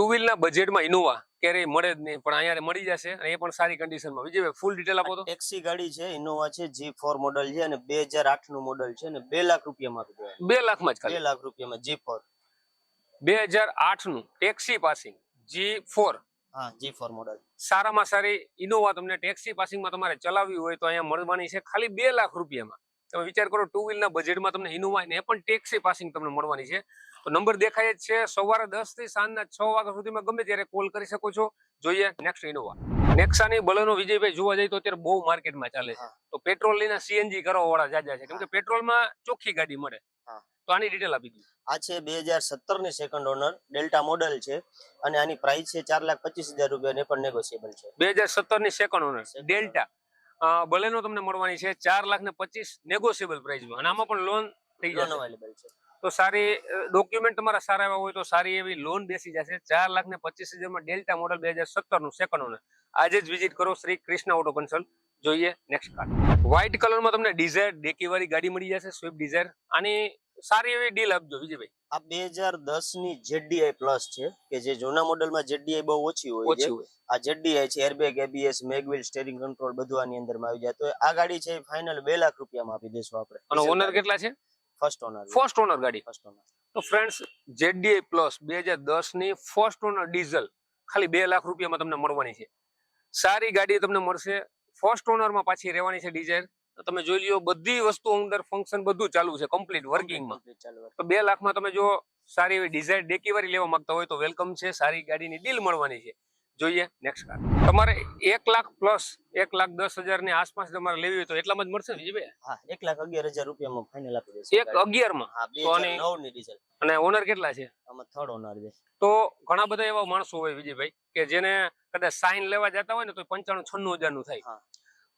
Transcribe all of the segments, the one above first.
Two વ્હીલના બજેટમાં Innova ક્યારેય મળે જ નહીં પણ અહીંયા મળી જશે અને એ પણ સારી કન્ડિશનમાં વિજયભાઈ ફૂલ ડિટેલ આપો તો. ટેક્સી ગાડી છે ઇનોવા છે જી ફોર મોડલ છે અને બે હજાર આઠનું મોડલ છે અને બે લાખ રૂપિયામાં બે લાખમાં જ બે લાખ રૂપિયામાં જી ફોર બે હજાર આઠનું ટેક્સી પાસિંગ જી ફોર હા જી ફોર મોડલ સારામાં સારી ઇનોવા તમને ટેક્સી પાસિંગમાં તમારે ચલાવવી હોય તો અહીંયા મળવાની છે ખાલી બે લાખ રૂપિયામાં. તમે વિચાર કરો ટુ વ્હીલના બજેટમાં તમને ઇનોવા ને એ પણ ટેક્સી પાસિંગ તમને મળવાની છે. તો નંબર દેખાય જ છે. સવારે દસથી સાંજના છ વાગ્યા સુધીમાં ગમે ત્યારે કોલ કરી શકો છો. જોઈએ નેક્સ્ટ ઇનોવા નેક્સાની બલેનો વિજયભાઈ જોવા જઈએ તો અત્યારે બહુ માર્કેટમાં ચાલે છે. તો પેટ્રોલ લઈને સીએનજી કરવા વાળા જાજા છે. કેમ કે પેટ્રોલમાં ચોખ્ખી ગાડી મળે. તો આની ડિટેલ આપી દીધી આ છે બે હજાર સત્તરની સેકન્ડ ઓનર ડેલ્ટા મોડલ છે. અને આની પ્રાઇસ છે ચાર લાખ પચીસ હજાર રૂપિયા ને પણ નેગોશિયેબલ છે. બે હજાર સત્તરની સેકન્ડ ઓનર ડેલ્ટા બલેનો તમને મળવાની છે. ચાર લાખ ને પચીસ નેગોશિયેબલ પ્રાઇસમાં અને આમાં પણ લોન થઈ જશે. અવેલેબલ છે. તો સારી ડોક્યુમેન્ટ તમારા સારા એવા હોય તો સારી એવી લોન બેસી જશે. ચાર લાખ ને પચીસ હજારમાં ડેલ્ટા મોડલ બે હજાર સત્તરનું સેકન્ડ ઓનર આજે જ વિઝિટ કરો શ્રી કૃષ્ણ ઓટો કન્સલ્ટ જોઈએ નેક્સ્ટ કાર વ્હાઇટ કલરમાં તમને ડિઝાયર ડેકીવાળી ગાડી મળી જશે સ્વિફ્ટ ડિઝાયર અને સારી એવી ડીલ આપજો વિજયભાઈ. આ બે હજાર દસની જેડીઆઈ પ્લસ છે કે જે જૂના મોડલમાં જેડીઆઈ બહુ ઓછી હોય છે. આ જેડીઆઈ છે airbag ABS mag wheel steering control બધું આની અંદરમાં આવી જાય. તો આ ગાડી છે ફાઇનલ બે લાખ રૂપિયામાં આપી દેશું આપણે. ઓનર કેટલા છે? ફર્સ્ટ ઓનર ફર્સ્ટ ઓનર ગાડી. ફર્સ્ટ ઓનર તો ફ્રેન્ડ્સ જેડીઆઈ પ્લસ બે હજાર દસની ફર્સ્ટ ઓનર ડીઝલ ખાલી બે લાખ રૂપિયામાં તમને મળવાની છે. સારી ગાડી તમને મળશે. ફર્સ્ટ ઓનરમાં પાછી રહેવાની છે ડિઝાયર તમે જોઈ લ્યો બધી વસ્તુ અંદર ફંક્શન બધું ચાલુ છે કમ્પ્લીટ વર્કિંગમાં તો બે લાખમાં તમે જો સારી એવી ડિઝાયર ડેકીવારી લેવા માંગતા હોય તો વેલકમ છે. સારી ગાડીની ડીલ મળવાની છે. જોઈએ નેક્સ્ટ કાર તમારે એક લાખ પ્લસ એક લાખ દસ હજારની આસપાસ તમારે લેવી હોય તો એટલામાં જ મળશે વિજયભાઈ? હા એક લાખ અગિયાર હજાર રૂપિયામાં ફાઇનલ આપી દેશે. એક નવની ડીઝલ અને ઓનર કેટલા છે? આમાં થર્ડ ઓનર છે. તો ઘણા બધા એવા માણસો હોય વિજયભાઈ કે જેને કદાચ સાઇન લેવા જતા હોય ને તો પંચાણું છન્નું હજારનું થાય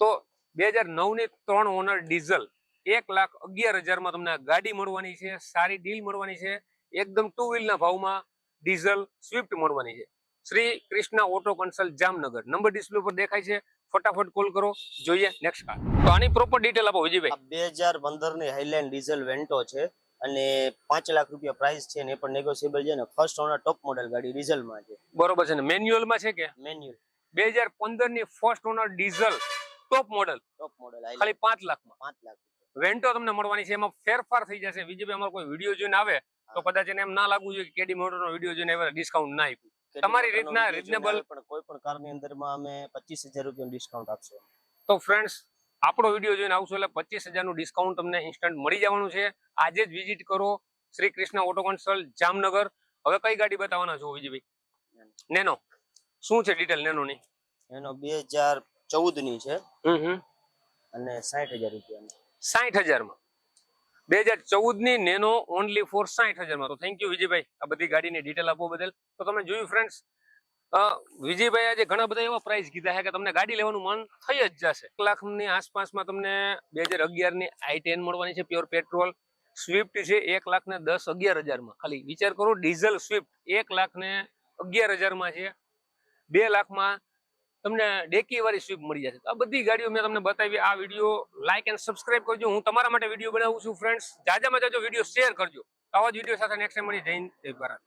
તો બે હજાર નવની ત્રણ ઓનર ડીઝલ એક લાખ અગિયાર હજારમાં તમને ગાડી મળવાની છે સારી ડીલ મળવાની છે એકદમ ટુ વ્હીલ ના ભાવમાં ડીઝલ સ્વિફ્ટ મળવાની છે. Shri Krishna auto consult Jamnagar. Number display પર દેખાય છે. ફટાફટ કોલ કરો. જોઈએ નેક્સ્ટ કાર તો આની પ્રોપર ડિટેલ આપો વિજયભાઈ. બે હજાર પંદરની હાઈલેન્ડ ડીઝલ વેન્ટો છે અને પાંચ લાખ રૂપિયા પ્રાઇસ છે ને એ પણ નેગોશિયેબલ છે ને ફર્સ્ટ ઓનર ટોપ મોડેલ ગાડી ડીઝલમાં છે. બરોબર છે ને? મેન્યુઅલમાં છે કે? મેન્યુઅલ બે હજાર પંદરની first owner diesel top model top model ખાલી પાંચ લાખમાં. પાંચ લાખ વેન્ટો તમને મળવાની છે. એમાં ફેરફાર થઈ જશે. વિજયભાઈ અમારો કોઈ વીડિયો જોઈને આવે તો કદાચ એને એમ ના લાગવું જોઈએ કે કેડી મોટરનો વીડિયો જોઈને ડિસ્કાઉન્ટ ના આપ્યું. તમારી રીતના રીઝનેબલ પણ કોઈ પણ કારની અંદરમાં અમે પચીસ હજાર રૂપિયા ડિસ્કાઉન્ટ આપશું. તો ફ્રેન્ડ્સ આપણો વીડિયો જોઈને આવશો એટલે પચીસ હજારનું ડિસ્કાઉન્ટ તમને ઇન્સ્ટન્ટ મળી જવાનું છે. આજે જ વિઝિટ કરો શ્રી કૃષ્ણ ઓટો કન્સલ્ટ જામનગર. હવે કઈ ગાડી બતાવવાના છો વિજયભાઈ? નેનો શું છે ડિટેલ નેનોની નેનો બે હજાર ચૌદની છે હમ હમ. અને સાઠ હજાર રૂપિયા સાઠ હજારમાં. બે હજાર ચૌદની નેનો ઓનલી ફોર સાઠ હજારમાં. તો થેન્ક યુ વિજયભાઈ, આ બધી ગાડીની ડિટેલ આપવા બદલ. તો તમે જોયું ફ્રેન્ડ્સ વિજયભાઈ આજે ઘણા બધા એવા પ્રાઇસ કીધા છે કે તમને ગાડી લેવાનું મન થઈ જ જશે. એક લાખની આસપાસમાં તમને બે હજાર અગિયારની આઈ ટેન મળવાની છે પ્યોર પેટ્રોલ સ્વિફ્ટ છે, એક લાખ ને દસ અગિયાર હજારમાં. ખાલી વિચાર કરો ડીઝલ સ્વિફ્ટ એક લાખ ને અગિયાર હજારમાં છે. બે લાખમાં તમને ડેકી વાળી સ્વીપ મળી જશે. આ બધી ગાડીઓ મેં તમને બતાવી. આ વીડિયો લાઇક એન્ડ સબસ્ક્રાઇબ કરજો. હું તમારા માટે વીડિયો બનાવું છું ફ્રેન્ડ્સ જાજામાં જાજો વીડિયો શેર કરજો. આવા જ વીડિયો સાથે નેક્સ્ટ ટાઈમ મળી જઈને ભારત.